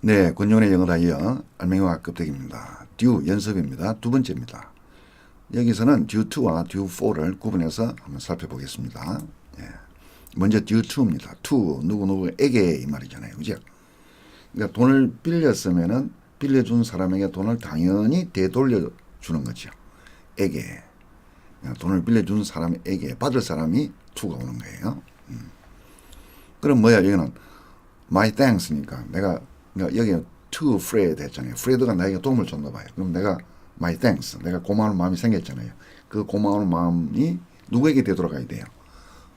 네, 권용의 영어 다 이어 알맹이와 급대기입니다. 듀 연습입니다. 두 번째입니다. 여기서는 듀 2와 듀 4를 구분해서 한번 살펴보겠습니다. 예. 먼저 듀 2입니다. 2 누구 누구에게 이 말이잖아요. 그죠? 그러니까 돈을 빌렸으면은 빌려준 사람에게 돈을 당연히 되돌려 주는 거죠. 에게 그러니까 돈을 빌려준 사람에게 받을 사람이 2가 오는 거예요. 음. 그럼 뭐야 여기는 my thanks니까 내가 그러니까 여기 to Fred 했잖아요. 프레드가 나에게 도움을 줬나 봐요. 그럼 내가 my thanks, 내가 고마운 마음이 생겼잖아요. 그 고마운 마음이 누구에게 되돌아가야 돼요?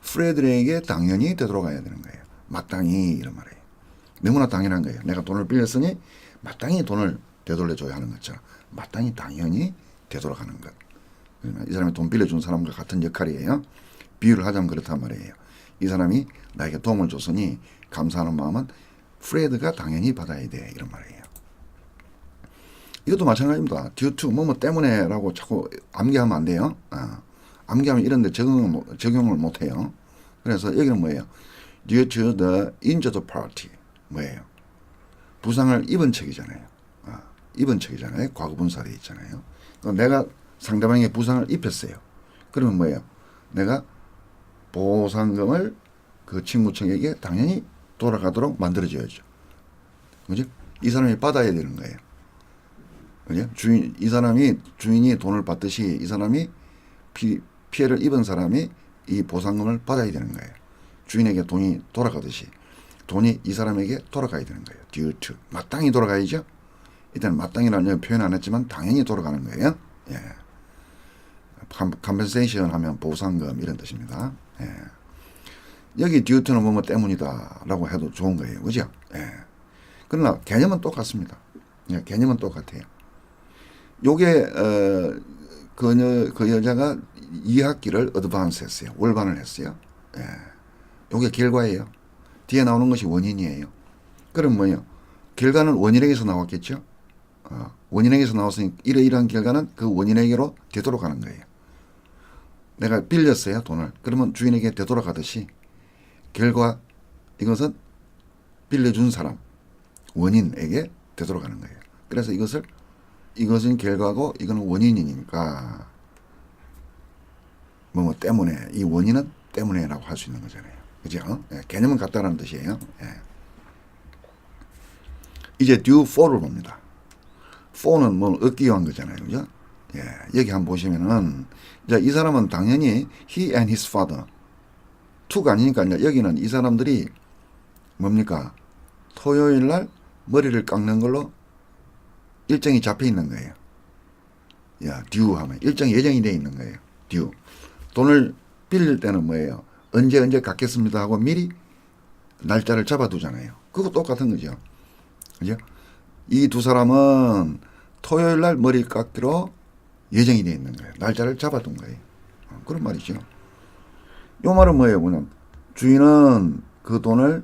프레드에게 당연히 되돌아가야 되는 거예요. 마땅히 이런 말이에요. 너무나 당연한 거예요. 내가 돈을 빌렸으니 마땅히 돈을 되돌려줘야 하는 것처럼 마땅히 당연히 되돌아가는 것. 이 사람이 돈 빌려준 사람과 같은 역할이에요. 비유를 하자면 그렇단 말이에요. 이 사람이 나에게 도움을 줬으니 감사하는 마음은 프레드가 당연히 받아야 돼 이런 말이에요. 이것도 마찬가지입니다. due to 뭐뭐 때문에라고 자꾸 암기하면 안 돼요. 아, 암기하면 이런데 적응을 못- 적용을 못 해요. 그래서 여기는 뭐예요? due to the injured party 뭐예요? 부상을 입은 척이잖아요. 아, 입은 척이잖아요. 과거 분사돼 있잖아요. 내가 상대방에게 부상을 입혔어요. 그러면 뭐예요? 내가 보상금을 그 친구 측에게 당연히 돌아가도록 만들어줘야죠. 그죠? 이 사람이 받아야 되는 거예요. 그죠? 주인, 이 사람이, 주인이 돈을 받듯이 이 사람이 피, 피해를 입은 사람이 이 보상금을 받아야 되는 거예요. 주인에게 돈이 돌아가듯이 돈이 이 사람에게 돌아가야 되는 거예요. to. 마땅히 돌아가야죠. 일단 마땅히라는 표현 안 했지만 당연히 돌아가는 거예요. 예. 컴펜세이션 하면 보상금 이런 뜻입니다. 예. 여기 듀트는 뭐뭐 때문이다라고 해도 좋은 거예요. 그죠? 예. 그러나 개념은 똑같습니다. 예, 개념은 똑같아요. 요게 어, 그, 여, 그 여자가 2학기를 어드밴스 했어요. 월반을 했어요. 예. 요게 결과예요. 뒤에 나오는 것이 원인이에요. 그럼 뭐예요? 결과는 원인에게서 나왔겠죠? 어, 원인에게서 나왔으니 이러이러한 결과는 그 원인에게로 되돌아가는 거예요. 내가 빌렸어요 돈을. 그러면 주인에게 되돌아가듯이 결과 이것은 빌려준 사람 원인에게 되돌아가는 거예요. 그래서 이것을 이것은 결과고 이거는 원인이니까 뭐, 뭐 때문에 이 원인은 때문에라고 할 수 있는 거잖아요. 그죠? 예, 개념은 같다라는 뜻이에요. 예. 이제 due for를 봅니다. for는 뭐 얻기 위한 거잖아요. 그죠? 예, 여기 한번 보시면은 이 사람은 당연히 he and his father 투가 아니니까 여기는 이 사람들이 뭡니까? 토요일 날 머리를 깎는 걸로 일정이 잡혀 있는 거예요. 야, 듀 하면 일정이 예정이 돼 있는 거예요. 듀. 돈을 빌릴 때는 뭐예요? 언제 언제 갚겠습니다 하고 미리 날짜를 잡아두잖아요. 그거 똑같은 거죠. 그죠? 이 두 사람은 토요일 날 머리 깎기로 예정이 돼 있는 거예요. 날짜를 잡아둔 거예요. 어, 그런 말이죠. 요 말은 뭐예요? 그냥 주인은 그 돈을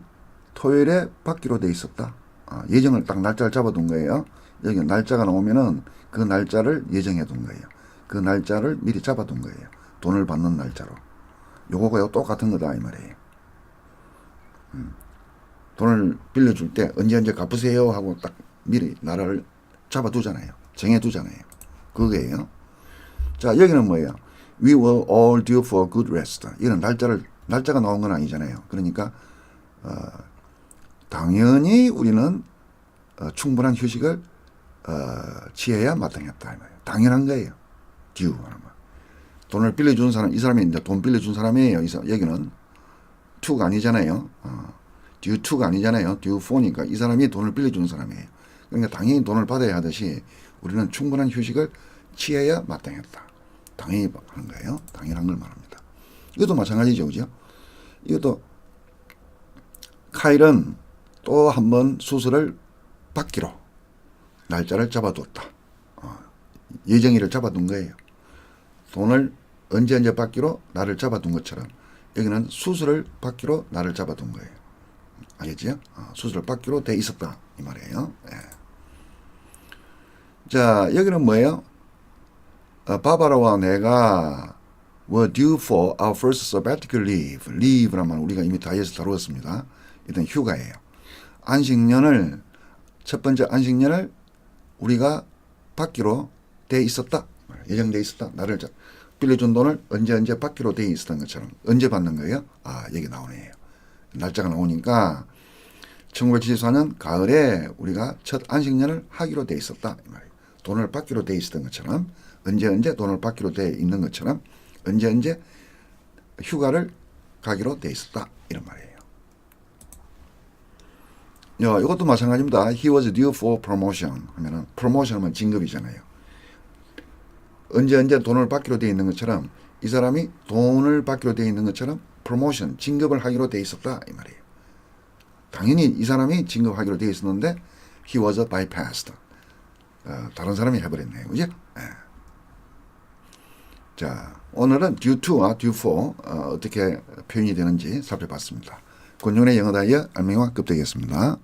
토요일에 받기로 돼 있었다. 아, 예정을 딱 날짜를 잡아둔 거예요. 여기 날짜가 나오면은 그 날짜를 예정해 둔 거예요. 그 날짜를 미리 잡아둔 거예요. 돈을 받는 날짜로. 요거가 똑같은 거다 이 말이에요. 음. 돈을 빌려줄 때 언제 언제 갚으세요 하고 딱 미리 나라를 잡아두잖아요. 정해두잖아요. 그거예요. 자 여기는 뭐예요? We were all due for good rest. 이런 날짜를 날짜가 나온 건 아니잖아요. 그러니까 어, 당연히 우리는 어, 충분한 휴식을 어, 취해야 마땅했다. 이 말이에요. 당연한 거예요. due 하는 거. 돈을 빌려준 사람, 이 사람이 이제 돈 빌려준 사람이에요. 이 사, 여기는 to가 아니잖아요. 어, due to가 아니잖아요. due for니까 이 사람이 돈을 빌려준 사람이에요. 그러니까 당연히 돈을 받아야 하듯이 우리는 충분한 휴식을 취해야 마땅했다. 당연히 거예요. 당연한 걸 말합니다. 이것도 마찬가지죠. 그죠? 이것도 카일은 또 한 번 수술을 받기로 날짜를 잡아뒀다. 어, 예정일을 잡아둔 거예요. 돈을 언제 언제 받기로 나를 잡아둔 것처럼 여기는 수술을 받기로 나를 잡아둔 거예요. 알겠지요? 어, 수술을 받기로 돼 있었다 이 말이에요. 예. 자 여기는 뭐예요? 어, 바바라와 내가 were due for our first sabbatical leave. leave란 말 우리가 이미 다이어트 다루었습니다. 일단 휴가예요. 안식년을 첫 번째 안식년을 우리가 받기로 돼 있었다. 예정돼 있었다. 나를 저- 빌려준 돈을 언제 언제 받기로 돼 있었던 것처럼 언제 받는 거예요? 아 여기 나오네요. 날짜가 나오니까 1974년 가을에 우리가 첫 안식년을 하기로 돼 있었다. 이 말이에요. 돈을 받기로 돼 있었던 것처럼 언제 언제 돈을 받기로 돼 있는 것처럼 언제 언제 휴가를 가기로 돼 있었다. 이런 말이에요. 야, 이것도 마찬가지입니다. He was due for promotion 하면은 promotion 하면 진급이잖아요. 언제 언제 돈을 받기로 돼 있는 것처럼 이 사람이 돈을 받기로 돼 있는 것처럼 promotion 진급을 하기로 돼 있었다 이 말이에요. 당연히 이 사람이 진급하기로 돼 있었는데 he was bypassed. 어, 다른 사람이 해버렸네요. 그죠? 예. 자, 오늘은 due to와 due for 어, 어떻게 표현이 되는지 살펴봤습니다. 권용의 영어 다이어 알맹이와 급되겠습니다.